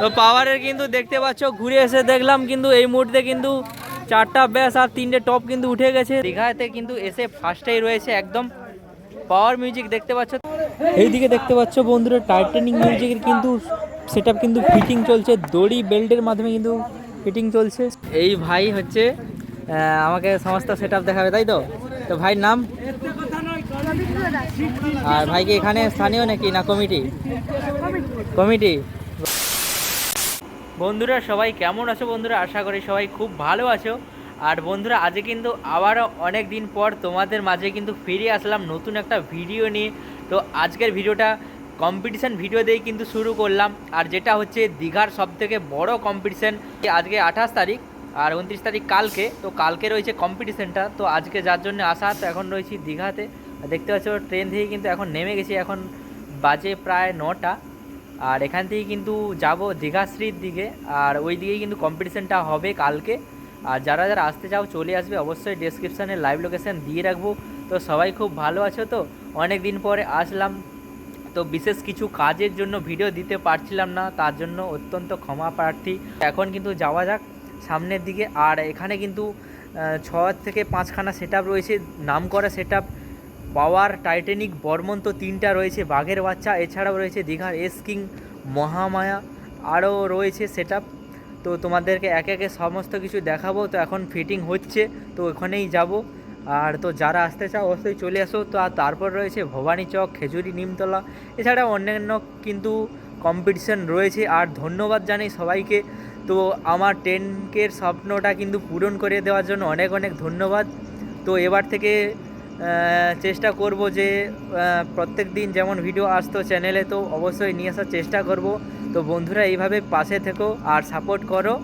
তো পাওয়ারের কিন্তু দেখতে পাচ্ছ, ঘুরে এসে দেখলাম কিন্তু এই মুহূর্তে কিন্তু চারটা ব্যাস আর তিনটে টপ কিন্তু উঠে গেছে। দীঘাতে কিন্তু এসে ফার্স্টেই রয়েছে একদম পাওয়ার মিউজিক দেখতে পাচ্ছ। এইদিকে দেখতে পাচ্ছ বন্ধুরা টাইটানিক মিউজিকের কিন্তু সেট কিন্তু ফিটিং চলছে, দড়ি বেল্টের মাধ্যমে কিন্তু ফিটিং চলছে। এই ভাই হচ্ছে আমাকে সমস্ত সেট দেখাবে, তাই তো? তো ভাইয়ের নাম? আর ভাই কি এখানে স্থানীয় নাকি না কমিটি? কমিটি। বন্ধুরা, সবাই কেমন আছো বন্ধুরা? আশা করি সবাই খুব ভালো আছো। আর বন্ধুরা, আজকে কিন্তু আবারও অনেক দিন পর তোমাদের মাঝে কিন্তু ফিরে আসলাম নতুন একটা ভিডিও নিয়ে। তো আজকের ভিডিওটা কম্পিটিশান ভিডিও দিয়েই কিন্তু শুরু করলাম। আর যেটা হচ্ছে দীঘার সব থেকে বড় কম্পিটিশান আজকে আঠাশ তারিখ আর উনত্রিশ তারিখ কালকে। তো কালকে রয়েছে কম্পিটিশানটা তো আজকে যার জন্য আসা তো এখন রয়েছি দীঘাতে। দেখতে পাচ্ছ ট্রেন থেকে কিন্তু এখন নেমে গেছি। এখন বাজে প্রায় নটা। আর এখান থেকে কিন্তু যাব দীঘাশ্রীর দিকে। আর ওই দিকেই কিন্তু কম্পিটিশানটা হবে কালকে। আর যারা যারা আসতে চাও, চলে আসবে, অবশ্যই ডেসক্রিপশানে লাইভ লোকেশান দিয়ে রাখব। তো সবাই খুব ভালো আছো তো? অনেক দিন পরে আসলাম। তো বিশেষ কিছু কাজের জন্য ভিডিও দিতে পারছিলাম না, তার জন্য অত্যন্ত ক্ষমা প্রার্থী। এখন কিন্তু যাওয়া যাক সামনের দিকে। আর এখানে কিন্তু ছ থেকে পাঁচখানা সেট রয়েছে। নাম করা সেট পাওয়ার টাইটানিক বর্মন তো তিনটা রয়েছে, বাঘের বাচ্চা, এছাড়াও রয়েছে দীঘার এস কিং মহামায়া, আরও রয়েছে সেট তো তোমাদেরকে একে একে সমস্ত কিছু দেখাবো, তো এখন ফিটিং হচ্ছে, তো ওখানেই যাব। আর তো যারা আসতে চাও, অবশ্যই চলে আসো। তো আর তারপর রয়েছে ভবানী চক, খেজুরি নিমতলা এছাড়া অন্যান্য কিন্তু কম্পিটিশন রয়েছে। আর ধন্যবাদ জানাই সবাইকে। তো আমার টেন কের স্বপ্নটা কিন্তু পূরণ করে দেওয়ার জন্য অনেক অনেক ধন্যবাদ। তো এবার থেকে চেষ্টা করব যে প্রত্যেক দিন যেমন ভিডিও আসতো চ্যানেলে তো অবশ্যই নিয়ে আসার চেষ্টা করব। তো বন্ধুরা, এইভাবে পাশে থেকো আর সাপোর্ট করো।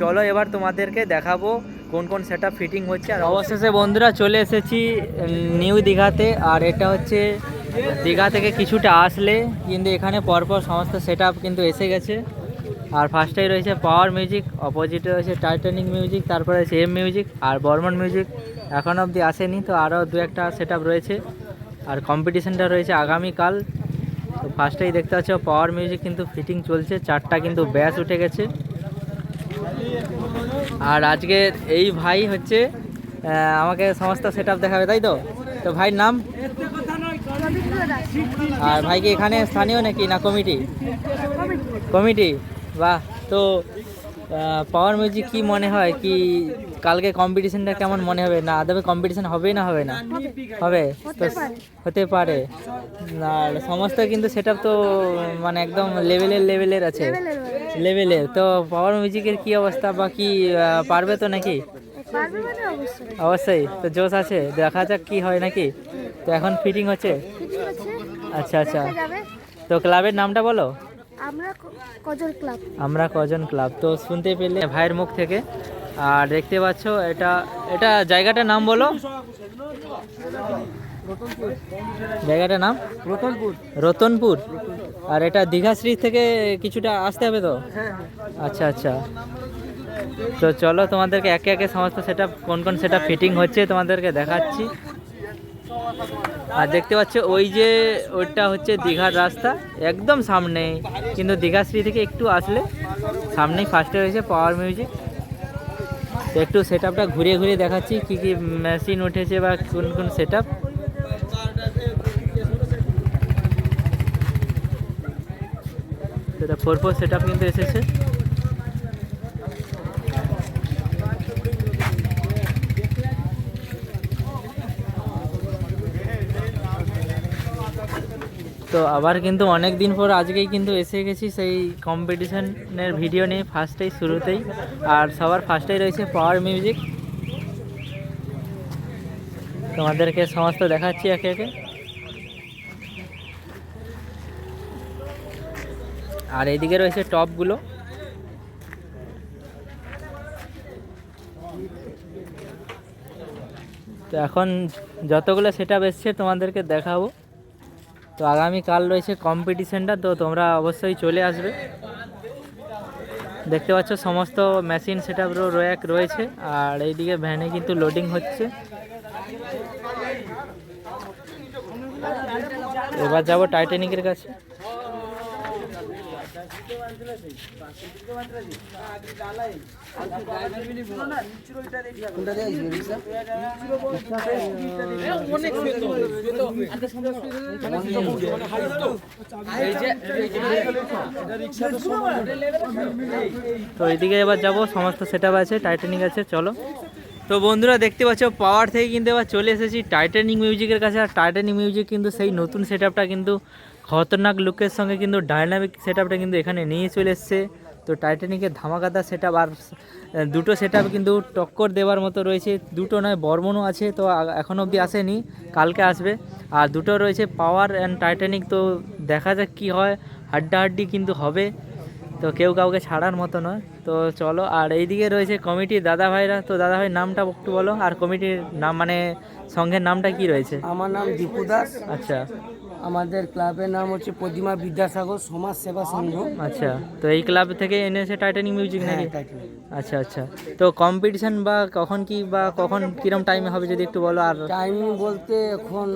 চলো এবার তোমাদেরকে দেখাবো কোন কোন সেট ফিটিং হচ্ছে। আর অবশেষে বন্ধুরা, চলে এসেছি নিউ দীঘাতে। আর এটা হচ্ছে, দীঘা থেকে কিছুটা আসলে, কিন্তু এখানে পরপর সমস্ত সেট কিন্তু এসে গেছে। আর ফার্স্টেই রয়েছে পাওয়ার মিউজিক অপোজিটে রয়েছে টাইটানিক মিউজিক তারপরে রয়েছে M music R Burman music এখন অবধি আসেনি, তো আরও দু একটা সেট রয়েছে। আর কম্পিটিশানটা রয়েছে আগামীকাল। তো ফার্স্টেই দেখতে পাচ্ছ পাওয়ার মিউজিক কিন্তু ফিটিং চলছে, চারটা কিন্তু ব্যাস উঠে গেছে। আর আজকে এই ভাই হচ্ছে আমাকে সমস্ত সেট দেখাবে, তাই তো? তো ভাইয়ের নাম? আর ভাই কি এখানে স্থানীয় নাকি, না কমিটি কমিটি বাহ, তো পাওয়ার মিউজিক কি মনে হয়, কি কালকে কম্পিটিশনটা কেমন মনে হবে? না আদবে কম্পিটিশন হবে না হবে না? হবে? হতে পারে। আর সমস্ত কিন্তু সেটা তো মানে একদম লেভেলের লেভেলের আছে। লেভেলের তো পাওয়ার মিউজিকের কি অবস্থা বা কি পারবে তো নাকি? মানে অবশ্যই। অবশ্যই তো জোশ আছে দেখা যাক কি হয় নাকি। তো এখন ফিটিং হচ্ছে? আচ্ছা আচ্ছা। তো ক্লাবের নামটা বলো? আমরা কজন ক্লাব আমরা কজন ক্লাব তো শুনতে পেলে ভাইয়ের মুখ থেকে। আর দেখতে পাচ্ছ এটা এটা জায়গাটার নাম বলো। জায়গাটার নাম? রতনপুর। রতনপুর। আর এটা দীঘাশ্রী থেকে কিছুটা আসতে হবে তো? আচ্ছা আচ্ছা। তো চলো তোমাদেরকে একে একে সমস্ত সেটা কোন কোন সেটা ফিটিং হচ্ছে তোমাদেরকে দেখাচ্ছি। আর দেখতে পাচ্ছ ওই যে ওইটা হচ্ছে দীঘার রাস্তা একদম সামনে কিন্তু দীঘাশ্রী থেকে একটু আসলে সামনেই ফার্স্টে রয়েছে পাওয়ার মিউজিক তো একটু সেট আপটা ঘুরে ঘুরিয়ে দেখাচ্ছি, কী কী মেশিন উঠেছে বা কোন কোন সেট সেটা ফোর ফোর সেট আপ কিন্তু এসেছে। তো আবার কিন্তু অনেক দিন পর আজকেই কিন্তু এসে গেছি সেই কম্পিটিশনের ভিডিও নিয়ে ফার্স্টেই শুরুতেই। আর সবার ফার্স্টেই রয়েছে পাওয়ার মিউজিক তোমাদেরকে সমস্ত দেখাচ্ছি একে একে। আর এইদিকে রয়েছে টপগুলো। তো এখন যতগুলো সেটা এসছে তোমাদেরকে দেখাবো। তো আগামীকাল রয়েছে কম্পিটিশানটা তো তোমরা অবশ্যই চলে আসবে। দেখতে পাচ্ছ সমস্ত মেশিন সেট আপ রয়েছে, আর এইদিকে ভ্যানে কিন্তু লোডিং হচ্ছে। এবার যাব টাইটানিকের কাছে। তো এইদিকে এবার যাব, সমস্ত সেট আছে টাইটানিক আছে, চলো। তো বন্ধুরা, দেখতে পাচ্ছ পাওয়ার থেকে কিন্তু এবার চলে এসেছি টাইটানিক মিউজিকের কাছে। আর টাইটানিক মিউজিক কিন্তু সেই নতুন সেট কিন্তু খতরনাক লুকের সঙ্গে কিন্তু ডাইনামিক সেট কিন্তু এখানে নিয়ে চলে এসছে। তো টাইটানিকের ধামাকাদা সেট আর দুটো সেট কিন্তু টক্কর দেওয়ার মতো রয়েছে। দুটো নয় বর্মনও আছে তো এখনও অবধি আসেনি কালকে আসবে। আর দুটো রয়েছে পাওয়ার অ্যান্ড টাইটানিক তো দেখা যাক কী হয় হাড্ডাহাড্ডি কিন্তু হবে। তো কেউ কাউকে ছাড়ার মতো নয়। তো চলো আর এইদিকে রয়েছে কমিটির দাদা ভাইরা তো দাদা ভাই নামটা একটু বলো আর কমিটির নাম মানে সংঘের নামটা কি রয়েছে? আমার নাম দীপু দাস। আচ্ছা। আমাদের ক্লাবের নাম হচ্ছে প্রতিমা বিদ্যাসাগর সমাজ সেবা সংঘ। আচ্ছা তো এই ক্লাব থেকে এনেছে টাইটানিক মিউজিক হ্যাঁ, নাকি? আচ্ছা আচ্ছা। তো কম্পিটিশন বা কখন কি বা কখন কিরম টাইমে হবে যদি একটু বলো আর টাইমিং বলতে এখন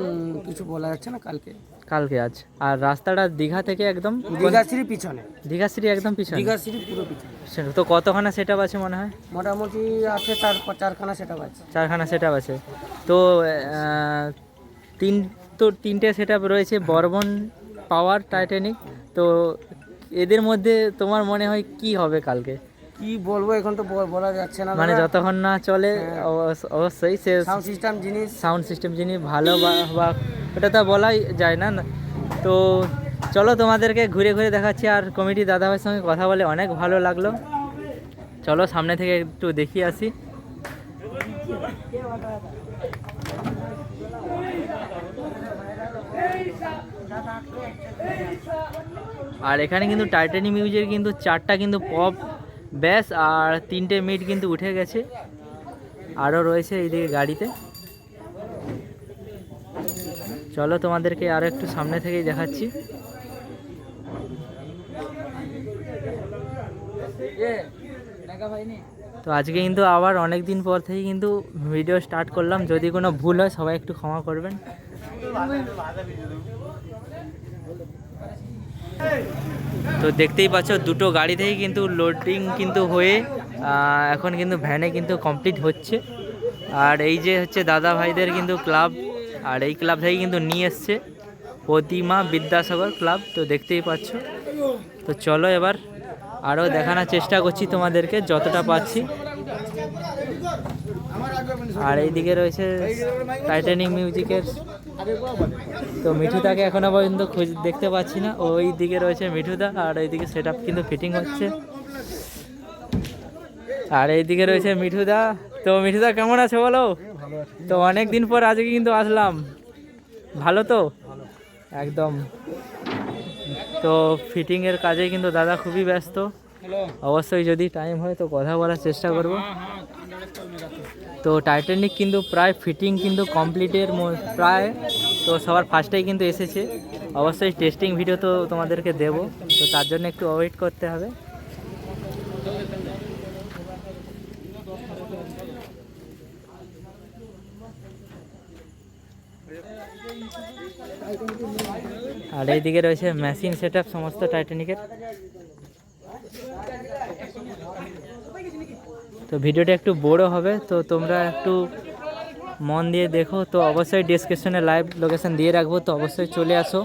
কিছু বলা যাচ্ছে না কালকে। কালকে আজ আর রাস্তাটা দীঘা থেকে একদম দীঘাশ্রী পিছনে। দীঘাশ্রী একদম পিছনে? দীঘাশ্রী পুরো পিছনে। তো কতখানা সেট আছে মনে হয়? মোটামুটি আছে চার চারখানা সেটা আছে। চারখানা সেট আছে। তো তিন তো তিনটে সেট রয়েছে বর্বন পাওয়ার টাইটানিক তো এদের মধ্যে তোমার মনে হয় কি হবে কালকে? কি বলব এখন তো বলা যাচ্ছে না মানে যতক্ষণ না চলে অবশ্য- অবশ্যই সে সাউন্ড সিস্টেম জিনিস। সাউন্ড সিস্টেম জিনিস ভালো বা বা ওটা তো বলাই যায় না। না। তো চলো তোমাদেরকে ঘুরে ঘুরে দেখাচ্ছি আর কমিটি দাদাভাইয়ের সঙ্গে কথা বলে অনেক ভালো লাগল। চলো সামনে থেকে একটু দেখিয়ে আসি। আর এখানে কিন্তু টাইটানি মিউজিকের কিন্তু চারটা কিন্তু পপ ব্যাস, আর তিনটে মিট কিন্তু উঠে গেছে। আরও রয়েছে এইদিকে গাড়িতে। চলো তোমাদেরকে আরও একটু সামনে থেকেই দেখাচ্ছি। তো আজকে কিন্তু আবার অনেক দিন পর থেকে কিন্তু ভিডিও স্টার্ট করলাম। যদি কোনো ভুল হয় সবাই একটু ক্ষমা করবেন। তো দেখতেই পাচ্ছ, দুটো গাড়ি থেকেই কিন্তু লোডিং কিন্তু হয়ে এখন কিন্তু ভ্যানে কিন্তু কমপ্লিট হচ্ছে। আর এই যে হচ্ছে দাদা ভাইদের কিন্তু ক্লাব আর এই ক্লাব থেকে কিন্তু নিয়ে এসছে প্রতিমা বিদ্যাসাগর ক্লাব তো দেখতেই পাচ্ছ। তো চলো এবার আরও দেখানোর চেষ্টা করছি তোমাদেরকে, যতটা পাচ্ছি। আর এইদিকে রয়েছে টাইটানিক মিউজিকের তো মিঠুদাকে এখনও পর্যন্ত খোঁজ দেখতে পাচ্ছি না। ওই দিকে রয়েছে মিঠুদা আর এইদিকে সেট কিন্তু ফিটিং হচ্ছে। আর এইদিকে রয়েছে মিঠুদা। তো মিঠুদা কেমন আছে বলো? তো অনেক দিন পর আজকে কিন্তু আসলাম। ভালো তো? একদম। তো ফিটিংয়ের কাজে কিন্তু দাদা খুবই ব্যস্ত। অবশ্যই যদি টাইম হয় তো কথা বলার চেষ্টা করব। তো টাইটানিক কিন্তু প্রায় ফিটিং কিন্তু কমপ্লিটের প্রায়, তো সবার ফার্স্টেই কিন্তু এসেছে। অবশ্যই টেস্টিং ভিডিও তো তোমাদেরকে দেব। তো তার জন্য একটু ওয়েট করতে হবে। আর এইদিকে রয়েছে মেশিন সেট সমস্ত টাইটানিকের তো ভিডিওটা একটু বড় হবে, তো তোমরা একটু মন দিয়ে দেখো, তো অবশ্যই ডিসক্রিপশনে লাইভ লোকেশন দিয়ে রাখব, তো অবশ্যই চলে আসো।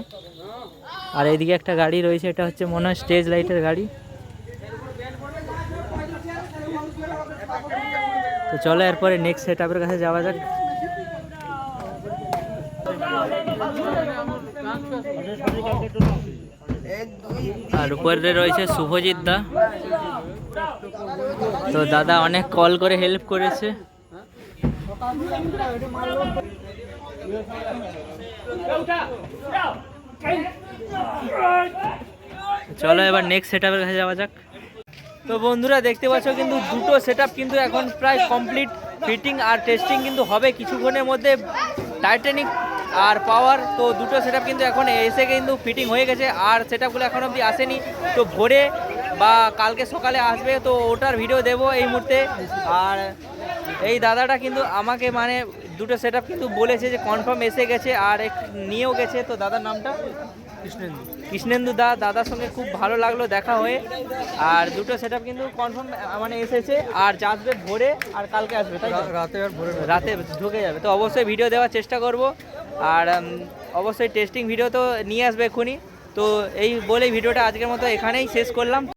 আর এইদিকে একটা গাড়ি রয়েছে, এটা হচ্ছে মনে হয় স্টেজ লাইটের গাড়ি। তো চলো এরপরে নেক্সট সেট আপের কাছে যাওয়া যাক। আর উপরে রয়েছে শুভজিৎ দা। তো দাদা অনেক কল করে হেল্প করেছে। চলো এবার নেক্সট সেট আপের কাছে যাওয়া যাক। তো বন্ধুরা, দেখতে পাচ্ছ কিন্তু দুটো সেট কিন্তু এখন প্রায় কমপ্লিট ফিটিং আর টেস্টিং কিন্তু হবে কিছুক্ষণের মধ্যে। টাইটানিক আর পাওয়ার তো দুটো সেট কিন্তু এখন এসে কিন্তু ফিটিং হয়ে গেছে। আর সেট আপগুলো এখন অবধি আসেনি। তো ভোরে বা কালকে সকালে আসবে তো ওটার ভিডিও দেব এই মুহূর্তে। আর এই দাদাটা কিন্তু আমাকে মানে দুটো সেট কিন্তু বলেছে যে কনফার্ম এসে গেছে আর এক নিয়েও গেছে। তো দাদার নামটা? কৃষ্ণেন্দু। কৃষ্ণেন্দু দা দাদার সঙ্গে খুব ভালো লাগল দেখা হয়ে। আর দুটো সেট কিন্তু কনফার্ম মানে এসেছে আর যা আসবে ভোরে আর কালকে আসবে তাই? রাতে আর ভোরে রাতে ঢুকে যাবে। তো অবশ্যই ভিডিও দেওয়ার চেষ্টা করব। আর অবশ্যই টেস্টিং ভিডিও তো নিয়ে আসবে এক্ষুনি। তো এই বলেই ভিডিওটা আজকের মতো এখানেই শেষ করলাম।